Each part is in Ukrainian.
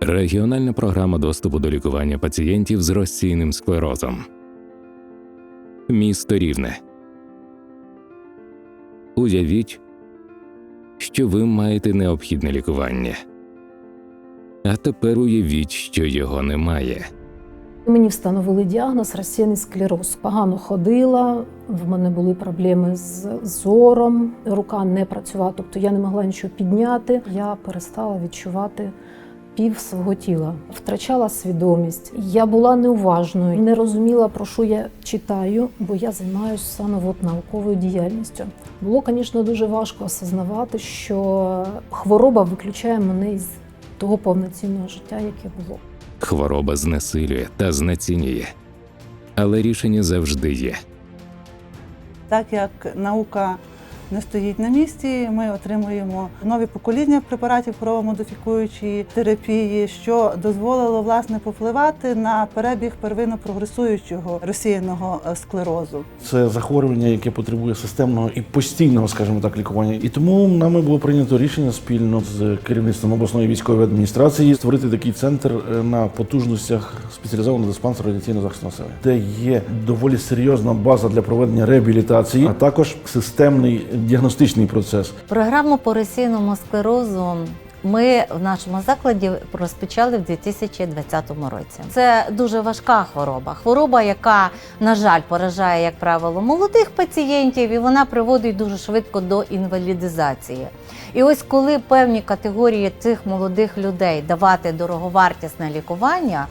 Регіональна програма доступу до лікування пацієнтів з розсійним склерозом. Місто Рівне. Уявіть, що ви маєте необхідне лікування. А тепер уявіть, що його немає. Мені встановили діагноз розсіяний склероз. Погано ходила, в мене були проблеми з зором, рука не працювала, тобто я не могла нічого підняти. Я перестала відчувати пів свого тіла, втрачала свідомість. Я була неуважною, не розуміла, про що я читаю, бо я займаюся саме от науковою діяльністю. Було, звісно, дуже важко осознавати, що хвороба виключає мене із того повноцінного життя, яке було. Хвороба знесилює та знецінює. Але рішення завжди є. Так як наука не стоїть на місці, ми отримуємо нові покоління препаратів хворобомодифікуючої терапії, що дозволило власне попливати на перебіг первинно прогресуючого розсіяного е, склерозу. Це захворювання, яке потребує системного і постійного, скажімо так, лікування. І тому нами було прийнято рішення спільно з керівництвом обласної військової адміністрації створити такий центр е, на потужностях спеціалізованого диспансеру радіаційного захисту населення, де є доволі серйозна база для проведення реабілітації, а також системний діагностичний процес. Програму по розсійному склерозу ми в нашому закладі розпочали в 2020 році. Це дуже важка хвороба. Хвороба, яка, на жаль, поражає, як правило, молодих пацієнтів, і вона приводить дуже швидко до інвалідизації. І ось коли певні категорії цих молодих людей давати дороговартісне лікування,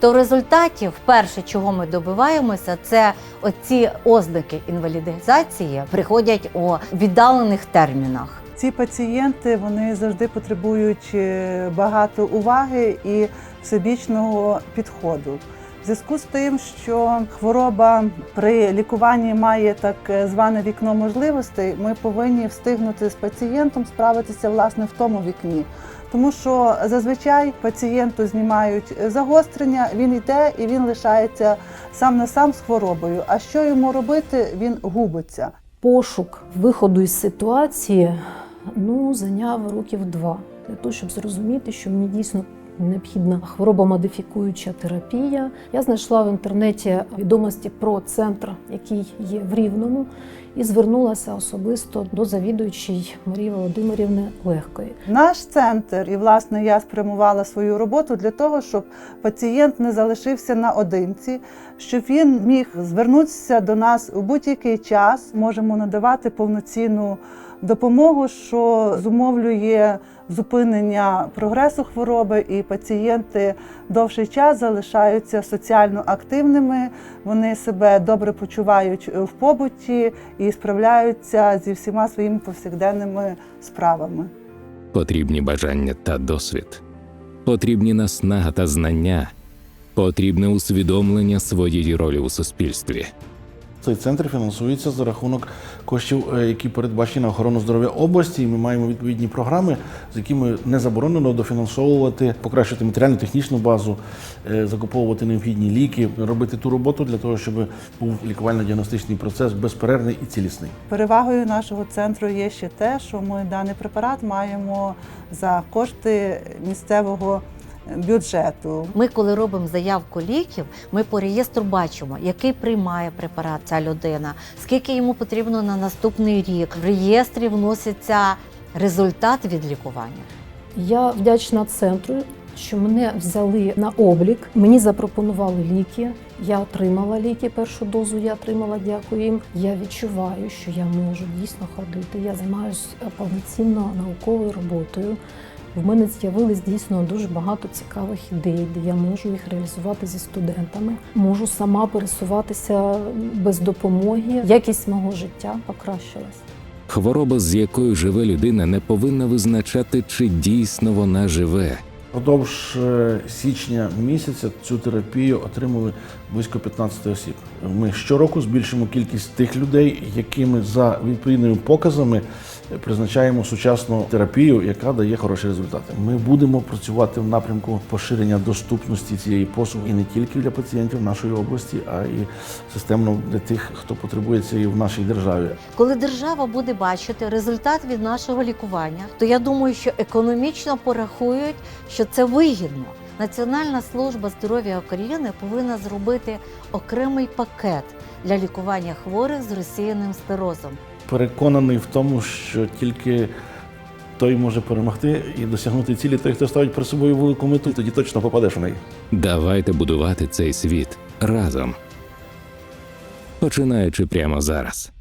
то в результаті, вперше, чого ми добиваємося, це оці ознаки інвалідизації приходять у віддалених термінах. Ці пацієнти вони завжди потребують е, багато уваги і всебічного підходу. В зв'язку з тим, що хвороба при лікуванні має так е, зване вікно можливостей, ми повинні встигнути з пацієнтом справитися власне в тому вікні. Тому що зазвичай пацієнту знімають загострення, він йде і він лишається сам на сам з хворобою. А що йому робити, він губиться. пошук виходу із ситуації ну, зайняв років два для того, щоб зрозуміти, що мені дійсно необхідна хворобомодифікуюча терапія. Я знайшла в інтернеті відомості про центр, який є в Рівному, і звернулася особисто до завідуючої Марії Володимирівни Легкої. Наш центр, і власне я спрямувала свою роботу для того, щоб пацієнт не залишився наодинці, щоб він міг звернутися до нас у будь-який час. Можемо надавати повноцінну допомогу, що зумовлює зупинення прогресу хвороби, і пацієнти довший час залишаються соціально активними. Вони себе добре почувають в побуті і справляються зі всіма своїми повсякденними справами. Потрібні бажання та досвід. Потрібні наснага та знання. Потрібне усвідомлення своєї ролі у суспільстві. Цей центр фінансується за рахунок коштів, е, які передбачені на охорону здоров'я області. І ми маємо відповідні програми, з якими не заборонено дофінансовувати, покращити матеріально-технічну базу, е, закуповувати необхідні ліки, робити ту роботу для того, щоб був лікувально-діагностичний процес безперервний і цілісний. Перевагою нашого центру є ще те, що ми даний препарат маємо за кошти місцевого бюджету. Ми, коли робимо заявку ліків, ми по реєстру бачимо, який приймає препарат ця людина, скільки йому потрібно на наступний рік. В реєстрі вноситься результат від лікування. Я вдячна центру, що мене взяли на облік. Мені запропонували ліки. Я отримала ліки. Першу дозу я отримала, дякую їм. Я відчуваю, що я можу дійсно ходити. Я займаюся повноцінно науковою роботою. В мене з'явилось дійсно дуже багато цікавих ідей, де я можу їх реалізувати зі студентами. Можу сама пересуватися без допомоги. Якість мого життя покращилась. Хвороба, з якою живе людина, не повинна визначати, чи дійсно вона живе. Продовж е, січня місяця цю терапію отримали близько 15 осіб. Ми щороку збільшимо кількість тих людей, якими за відповідними показами призначаємо сучасну терапію, яка дає хороші результати. Ми будемо працювати в напрямку поширення доступності цієї послуги не тільки для пацієнтів нашої області, а й системно для тих, хто потребує цієї в нашій державі. Коли держава буде бачити результат від нашого лікування, то я думаю, що економічно порахують, що це вигідно. Національна служба здоров'я України повинна зробити окремий пакет для лікування хворих з розсіяним склерозом. Переконаний в тому, що тільки той може перемогти і досягнути цілі, той, хто ставить перед собою велику мету, тоді точно попадеш в неї. Давайте будувати цей світ разом, починаючи прямо зараз.